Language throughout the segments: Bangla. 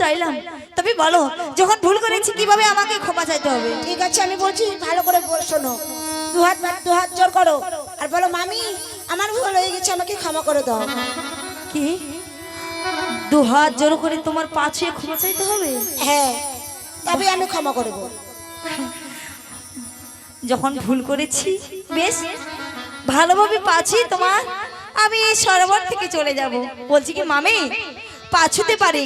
চাইলাম। তবে বলো যখন ভুল করেছি কীভাবে আমাকে ক্ষমা চাইতে হবে? ঠিক আছে আমি বলছি ভালো করে বল- শোনো। দু হাত দু হাত জোর করো। আর বলো মামি আমার ভুল হয়ে গেছে আমাকে ক্ষমা করে দাও। কি? দু হাত জোর করে তোমার পা ছুঁয়ে ক্ষমা চাইতে হবে? হ্যাঁ তবে আমি ক্ষমা করব। যখন ভুল করেছি বেশ ভালোভাবে পাচ্ছি তোমার আমি সরোবর থেকে চলে যাব। বলছি কি মামি পাছুতে পারে।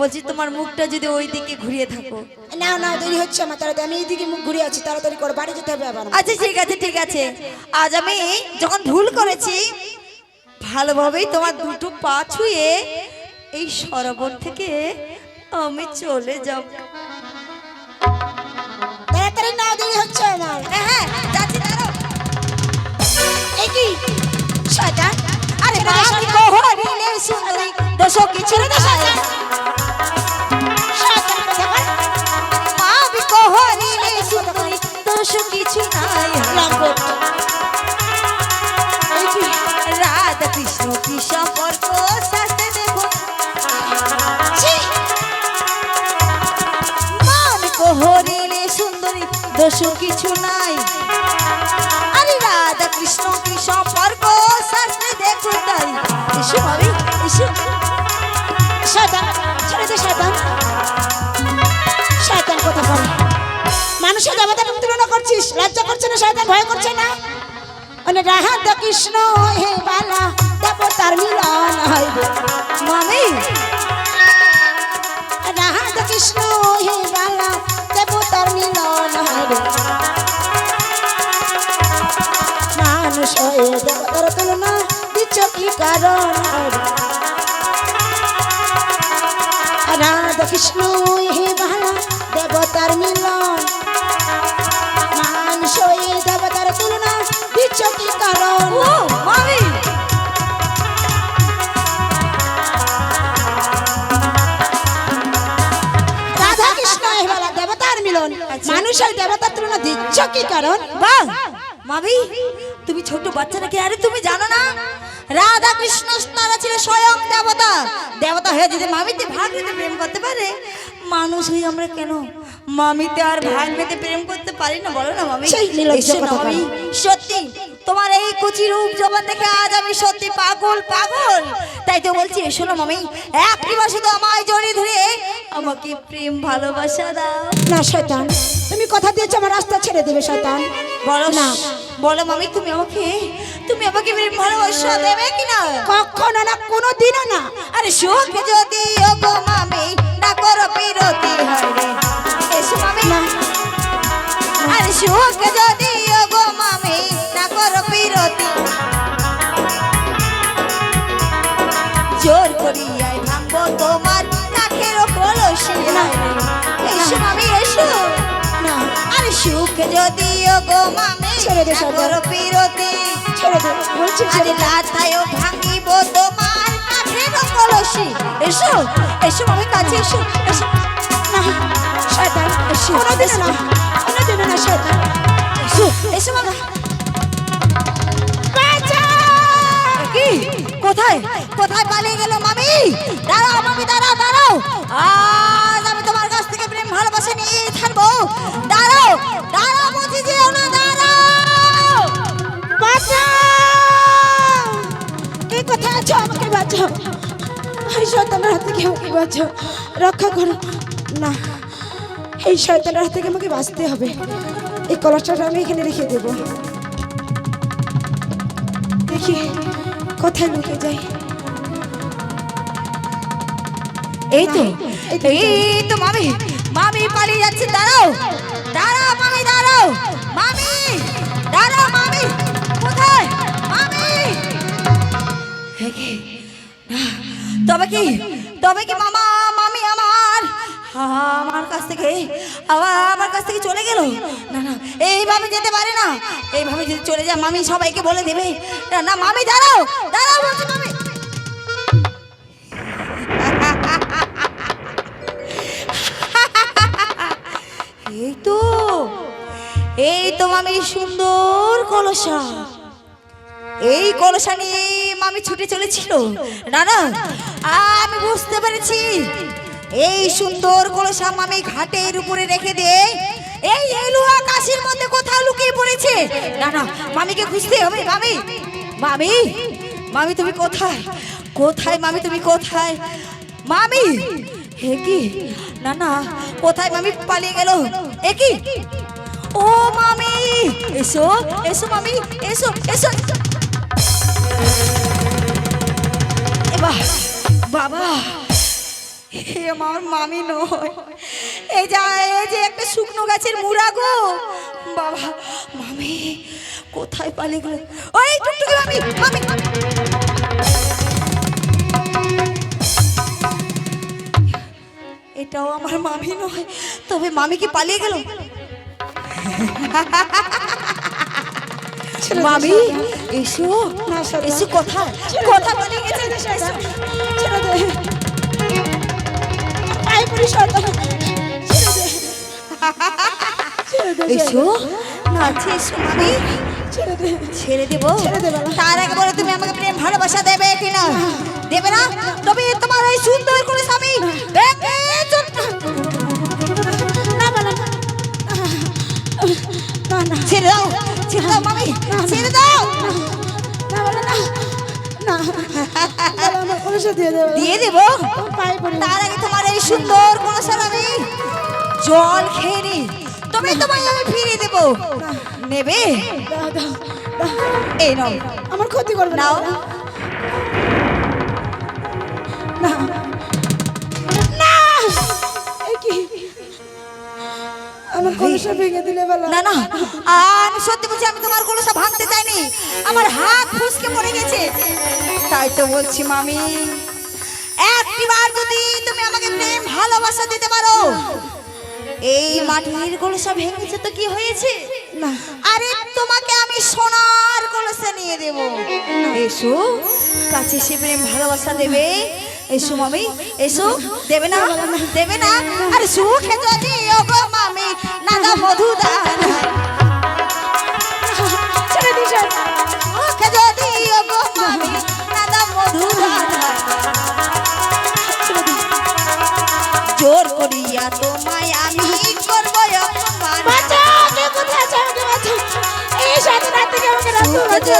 বলছি তোমার মুখটা যদি ওই দিকে ঘুরিয়ে থাকো। না না দেরি হচ্ছে আমার তাড়াতাড়ি আমি এইদিকে মুখ ঘুরে আছি তাড়াতাড়ি করো বাড়ি যেতে হবে আবার। আচ্ছা ঠিক আছে ঠিক আছে। আজ আমি যখন ভুল করেছি ভালোভাবেই তোমার দুটো পা ছুঁয়ে এই সরোবর থেকে আমি চলে যাব। তাড়াতাড়ি না দেরি হচ্ছে আমার। হ্যাঁ যাচ্ছি দাঁড়াও। এই কি? শয়তান আরে দে, আমি শয়তান। কহরিলে সুন্দরী দোষ ছেড়ে কিছু নাই কৃষ্ণ সুন্দরী দোষ কিছু নাই আরে রাধা কৃষ্ণ কি সম্পর্ক তাই এসো ভাবি এসো শয়তান ছেড়ে দে শয়তান শয়তান কথা বল। মানুষের দেবতার তুলনা করছিস? লজ্জা করছে না শয়তান? ভয় করছে না? মানে রাহাত কৃষ্ণ, হে বালা, দেবতার মিলন হইবে মামি। রাহাত কৃষ্ণ, হে বালা, দেবতার মিলন হইবে মানুষ দেবতার তুলনা দিচ্ছ কি কারণ? হইবে রাধা কৃষ্ণ হে বালা দেবতার মিলন। মানুষ দেবতার তুলনা দিচ্ছ কি কারণ? রাধা কৃষ্ণ হে বালা দেবতার মিলন। মানুষ হয়ে দেবতার তুলনা দিচ্ছ কি কারণ? মামি তুমি ছোট বাচ্চা নাকি? আরে তুমি জানো না? রাধা কৃষ্ণ তারা ছিল স্বয়ং দেবতা। দেবতা হয়ে যদি মামিতে ভাগ নিতে প্রেম করতে পারে মানুষ হয়ে আমরা কেন? মামিতে আর ভাগ নিতে প্রেম করতে পারি না বলো না মামি? মামি সত্যি তোমার এই কুচি রূপ জবান দেখে আজ আমি সত্যি পাগল পাগল। তাই তো বলছি এসো না মামি একটিবার শুধু আমায় জড়িয়ে ধরে আমাকে প্রেম ভালোবাসা দাও। না শয়তান তুমি কথা দিয়েছ আমার রাস্তা ছেড়ে দেবে শয়তান। বলো। না। বলো মামি তুমি আমাকে তুমি আমাকে ভালোবাসা দেবে কিনা কখনো না কোনো দিনও না। আরে সুখ যদি ও গো মামি না করো বিরতি হয় এসো মামি। আরে সুখ যদি ও গো মামি না করো বিরতি। জোর করিয়াই ভাঙবো তোমার কাঠের কলসি। এসো মামি এসো। না। আরে সুখ যদি ও গো মামি ছেড়ে দে না সরকার। বিরতি। ছেড়ে দে বলছি ছেড়ে। লাথায়ও ভাঙিব তোমার কাঠের কলসি এসো এসো মামি কাছে এসো এসো। না শয়তান এসো, কোনো দিনও না। কোনো দিনও না শয়তান। এসো এসো মামা। কি? কোথায়? কোথায় পালিয়ে গেল মামি? দাঁড়াও মামি দাঁড়াও দাঁড়াও। আজ আমি তোমার কাছ থেকে প্রেম ভালোবাসা নিয়ে থাকব। দাঁড়াও দাঁড়াও বলছি যেও না শয়তানের হাত থেকে আমাকে বাঁচাও। রক্ষা করো। না এই শয়তানের হাত থেকে আমাকে বাঁচতে হবে। এই কলসটা আমি এখানে রেখে দেব। দেখি কোথায় লুকে যাই। এই তো, এই তো মামি মামি পালিয়ে যাচ্ছে দাঁড়াও। দাঁড়াও মামি দাঁড়াও। মামি দাঁড়াও মামি। কোথায়? মামি। তবে কি? তবে কি মামা, মামি আমার? আমার কাছ থেকে আবার আমার কাছ থেকে চলে গেল? না না এইভাবে যেতে পারে না। এইভাবে যদি চলে যায়, মামি সবাইকে বলে দেবে। না না, মামি, দাঁড়াও দাঁড়াও বলছি মামি। এই তো এই তো মামি সুন্দর কলসা। এই কলসা নিয়ে মামি ছুটে চলেছিল। না না আমি বুঝতে পেরেছি। এই সুন্দর কলসা মামি ঘাটের উপরে রেখে দে। এই এলু আকাশের মধ্যে কোথাও লুকিয়ে পড়েছে। না না মামিকে খুঁজতে হবে, মামি। মামি মামি তুমি কোথায়? কোথায়, মামি তুমি কোথায়? মামি হে কি? না না কোথায় মামি পালিয়ে গেল? এ কি? ও মামি, এসো এসো মামি, এসো এসো। এবার বাবা। এ আমার মামি নয়। এই যা যে একটা শুকনো গাছের মুড়া গো। বাবা, মামি, কোথায় পালিয়ে গেল এটাও আমার মামি নয়, তবে মামি কি পালিয়ে গেল? ছেড়ে মামি এসো এসো দে, কোথায় পালিয়ে গেছে ছেড়ে দে, পায়ে পড়ি এসো। এসো ছেড়ে দেবো। তার আগে বলে তুমি আমাকে প্রেম ভালোবাসা দেবে কিনা দেবে না? তবে তোমার সুন্দর করে স্বামী ছেড়ে দাও। ছেড়ে দাও মামি ছেড়ে দাও। না বাবা, না না আমার কলসা দিয়ে দে দিয়ে দেবো। তোর আগে তোমার এই সুন্দর কোন আমি জল খেয়ে নি। তুমি তোমায় আমি ফিরিয়ে দেবো। নেবে। এই নাও। আমার ক্ষতি করবে নাও। না আমার কলসা ভেঙে দিলে বেলা। না না। আমি সত্যি বলছি আমি তোমার কলসা ভাঙতে চাইনি। আমার হাত ফুসকে পড়ে গেছে। তাই তো বলছি মামি। একটিবার যদি তুমি আমাকে প্রেম ভালোবাসা দিতে পারো এই মাটির কলসা ভেঙেছে তো কি হয়েছে? না। আরে তোমাকে আমি সোনার কলসে নিয়ে দেব। এসো কাছে সে প্রেম ভালোবাসা দেবে। এসো মামি এসো। দেবে না দেবে না। আরে সুখে যদি ওগো মামি নাগা মধুদান। ছেড়ে যদি ওগো মামি নাগা মধুদান। জোর করিয়া তোমায় আমি করব অপমান। বাঁচা কে কোথায় আছে? আমাকে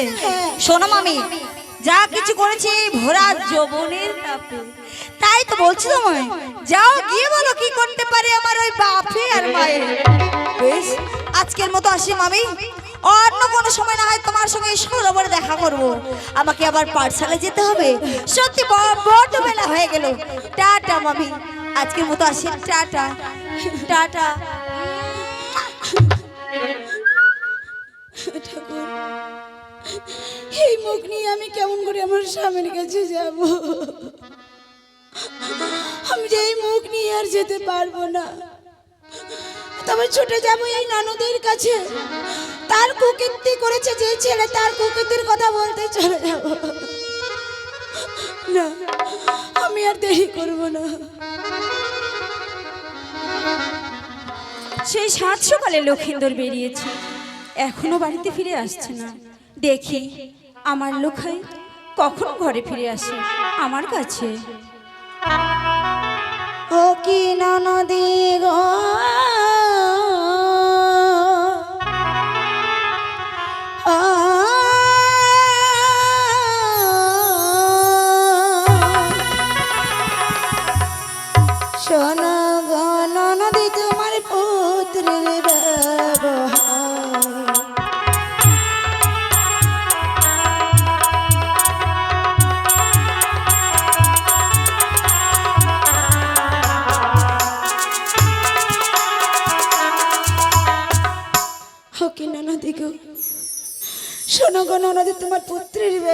হ্যাঁ। শোনো মামি, যা কিছু করেছি ভোরা যৌবনের তাপে তাই তো বলছি তোমায়, যাও গিয়ে বলো কি করতে পারে আমার ওই বাপে আর মায়ে বেশ, আজকের মতো আসি মামি। অন্য কোনো সময় না হয় তোমার সঙ্গে সরোবরে দেখা করব। আমাকে আবার পাঠশালায় যেতে হবে। সত্যি ব- বড্ড বেলা হয়ে গেল। টাটা মামি, আজকের মতো আসি। Tata tata. ঠাকুর। এই মুখ নিয়ে আমি কেমন করে আমার স্বামীর কাছে যাব? আমি যে এই মুখ নিয়ে আর যেতে পারব না। তবে ছুটে যাব এই ননদের কাছে। তার কুকীর্তি করেছে যে ছেলে, তার কুকীর্তির কথা বলতে চলে যাব। না, আমি আর দেরি করব না। সেই সাত সকালে লক্ষিন্দর বেরিয়েছে। এখনও বাড়িতে ফিরে আসছে না। দেখি আমার লোখাই কখন ঘরে ফিরে আসে? আমার কাছে। ও কি ননদি গো?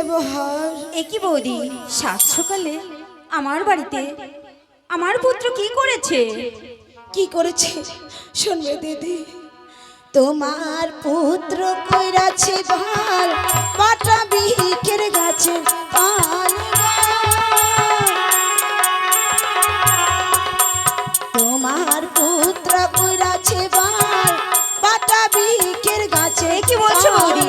ব্যবহার। একই বৌদি সাত সকালে আমার বাড়িতে আমার পুত্র কি করেছে? কি করেছে? শুনবে দিদি। তোমার পুত্র কইরাছে ভালো পাটা বিকের গাছে পাল তোমার পুত্র কইরাছে ভালো পাটা বিকের গাছে কি বলছো বৌদি?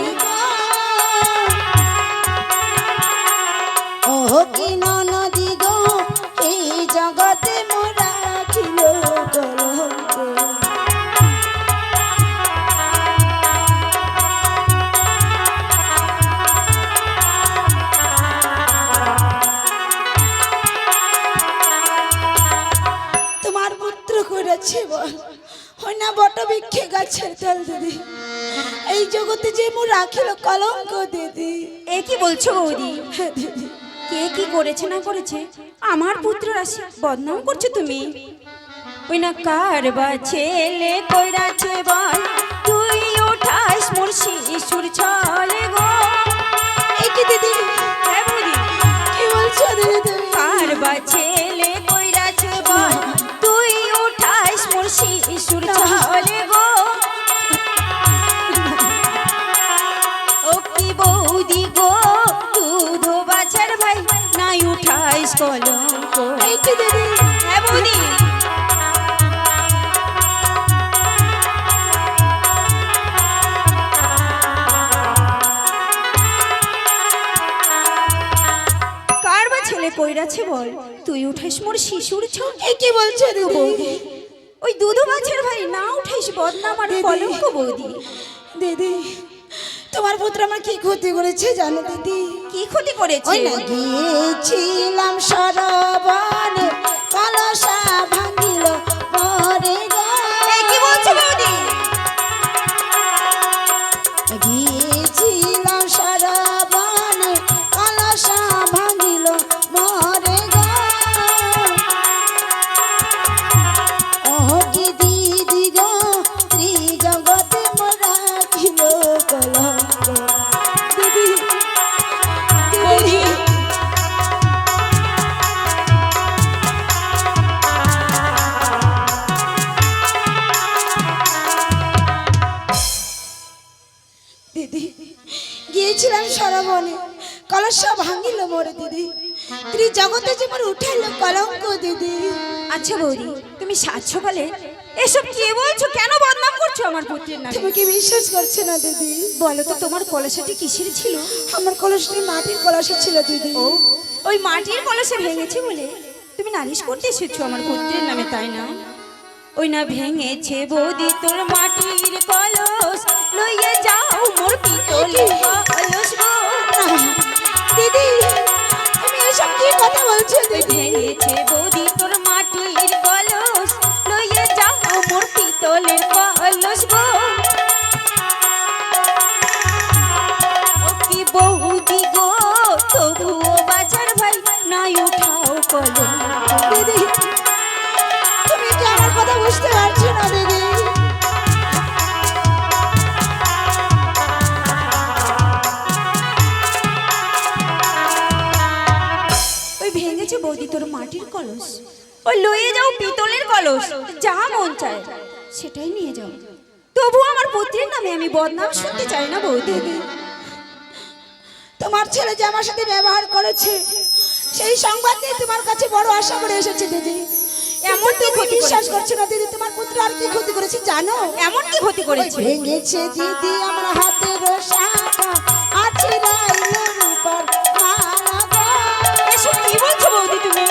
করেছে বল হয় না বট বৃক্ষে গাছের তল দিদি? এই জগতে যে মু রাখিল কলঙ্ক দিদি। একই বলছো বৌদি? হ্যাঁ দিদি। কে কি করেছে না করেছে? আমার পুত্র রাশি বদনাম করছ তুমি। ওই না কার বা ছেলে কইরাছে বল, তুই ওঠাস মোর শিশুর ছলে গো। কলঙ্ক হ্যাঁ বৌদি কার বা ছেলে কইরাছে বল? তুই উঠাইস মোর শিশুর ছোট এই কি বলছো দিদি? ওই দুধু মাছের ভাই না উঠাইস বদনাম আর কলঙ্ক বৌদি। দিদি তোমার পুত্র আমার কি ক্ষতি করেছে জানো দিদি? ক্ষতি করেছে। গিয়েছিলাম সরবনে গিয়েছিলাম সরবনে কলস ভাঙিল মোরে দিদি। ত্রিজগতে যে মোর উঠাইল কলঙ্ক দিদি। আচ্ছা বৌদি তুমি সাত সকালে এসব কে বলছো? কেন বদনাম করছ আমার পুত্রের নামে? তুমি কি বিশ্বাস করছ না দিদি? বলো তো তোমার কলসাটি কিসের ছিল? আমার কলসটি মাটির কলসে ছিল দিদি। ও ওই মাটির কলসে ভেঙেছে বলে? তুমি নালিশ করতে এসেছ আমার পুত্রের নামে তাই না? ওই না ভেঙেছে বৌদি তোর মাটির কলস। লইয়ে যাও মোর পিতলের কলস। দিদি আমি এসব কি কথা বলছো ভেঙেছে বৌদি তোর মাটির কলস। ওই লয়ে যাও পিতলের কলস যা মন চায় সেটাই নিয়ে যাও। তবু আমার পুত্রের নামে আমি বদনাম শুনতে চাই না বৌদি তোমার ছেলে যে আমার সাথে ব্যবহার করেছে সেই সংবাদ নিয়ে তোমার কাছে বড় আশা করে এসেছে দিদি। এমন তুমি বিশ্বাস করেছে? না দিদি তোমার পুত্র আর কি ক্ষতি করেছে জানো? এমন কি ক্ষতি করেছে। ভেঙেছে দিদি আমার হাতের শাখা আছে রাইলের উপর মালা গো। এসব কি বলছো বৌদি তুমি?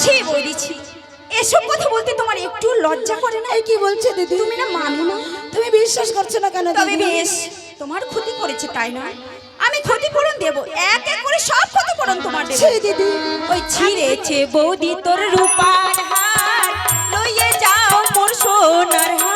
ছি বৌদি ছি। এসব কথা বলতে তোমার একটু লজ্জা করে না? কি বলছে দিদি? তুমি না মানো না? তুমি বিশ্বাস করছ না কেন তবে বেশ তোমার ক্ষতি করেছে তাই না? আমি ক্ষতিপূরণ দেব এক এক করে সব ক্ষতিপূরণ তোমার দেব। দিদি। ওই ছিঁড়েছে বৌদি তোর রূপার হার। লইয়ে যাও মোর সোনার হার।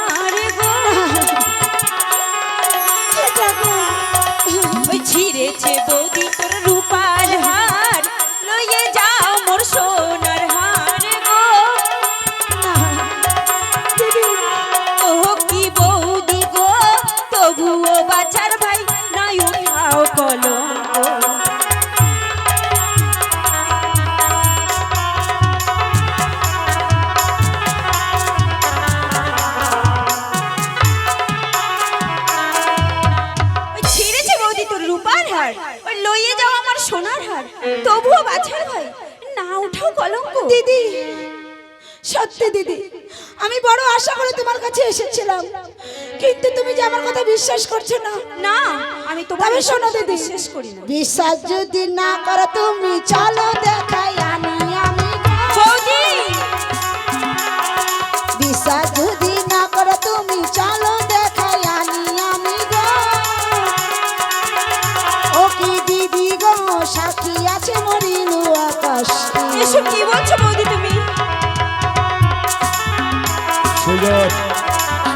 দিদি। সত্যি দিদি আমি বড় আশা করে তোমার কাছে এসেছিলাম। কিন্তু তুমি যে আমার কথা বিশ্বাস করছ না না আমি তবে শোনো দিদি বিশ্বাস করি না। বিশ্বাস যদি না করো তুমি চলো দেখাই আমি। আমি বিশ্বাস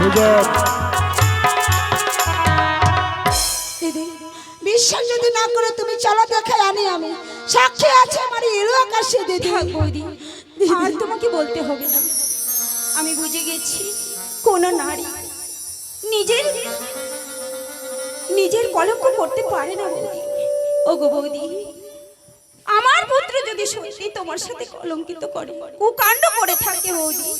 সুযোগ বিশ্বাস যদি না করে তুমি চলো দেখাই আনি আমি। সাক্ষী আছে আমার ইলু আকাশে দিদি। বৌদি আর তোমাকে বলতে হবে না। আমি বুঝে গেছি কোন নারী নিজের নিজের কলঙ্ক করতে পারে না বৌদি। ও গো বৌদি আমার পুত্র যদি সত্যি তোমার সাথে কলঙ্কিত করে কুকাণ্ড করে থাকে বৌদি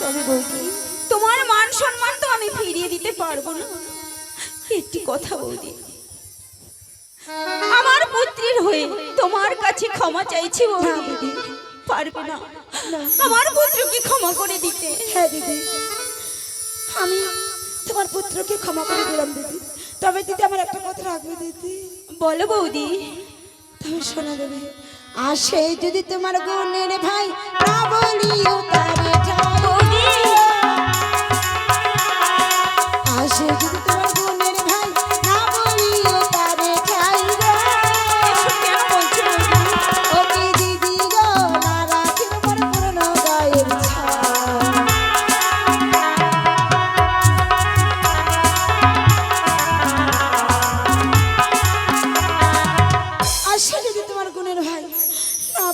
তবে বৌদি তোমার মান সম্মান তো আমি ফিরিয়ে দিতে পারব না। একটি কথা বৌদি আমার পুত্রের হয়ে তোমার কাছে ক্ষমা চাইছি বৌদি। পারবে না। আমার পুত্রকে ক্ষমা করে দিতে। হ্যাঁ দিদি। আমি তোমার পুত্রকে ক্ষমা করে দিলাম দিদি। তবে দিদি আমার একটা কথা রাখবে দিদি। বলো বৌদি। তবে শোনা দেবে আর সেই যদি তোমার গুণের ভাই তা বলিও তারে ঠাই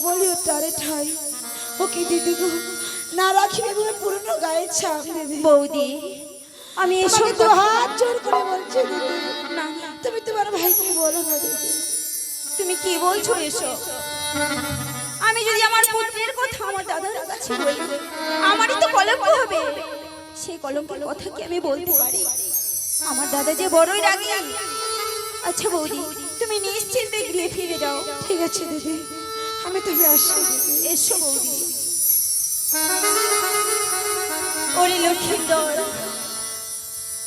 বলিও তারে ঠাই ও কি দিদি গো না রাখিবে মোর পুরনো গায়ের ছাপ দিদি বৌদি আমি এসব তো হাত জোর করে বলছি দিদি। না তুমি তোমার ভাইকে বলো না দিদি। তুমি কি বলছো এসব? আমি যদি আমার পুত্রের কথা আমার দাদার কাছে বলি আমারই তো কলঙ্ক হবে। সেই কলঙ্কের কথা কি আমি বলতে পারি? আমার দাদা যে বড়ই রাগী। আচ্ছা বৌদি তুমি নিশ্চিন্তে গৃহে ফিরে যাও। ঠিক আছে দিদি। আমি তবে দিদি এসো বৌদি ওরে লক্ষ্মীন্দর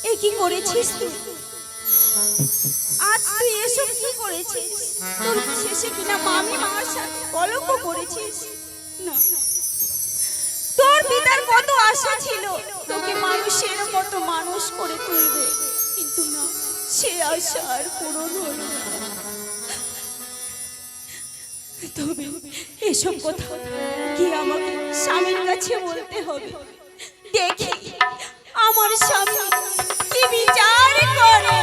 এ কি করেছিস তুই? আজ তুই এসব কি করেছিস? তোর শেষে কিনা মামি মার সাথে কলঙ্ক করেছিস? না। তোর পিতার কত আশা ছিল, তোকে মানুষের মতো মানুষ করে তুলবে। কিন্তু না, সে আশা আর পূরণ হলো না। তবে এসব কথা কি আমাকে স্বামীর কাছে বলতে হবে? দেখি, আমার স্বামী কি বিচার করে?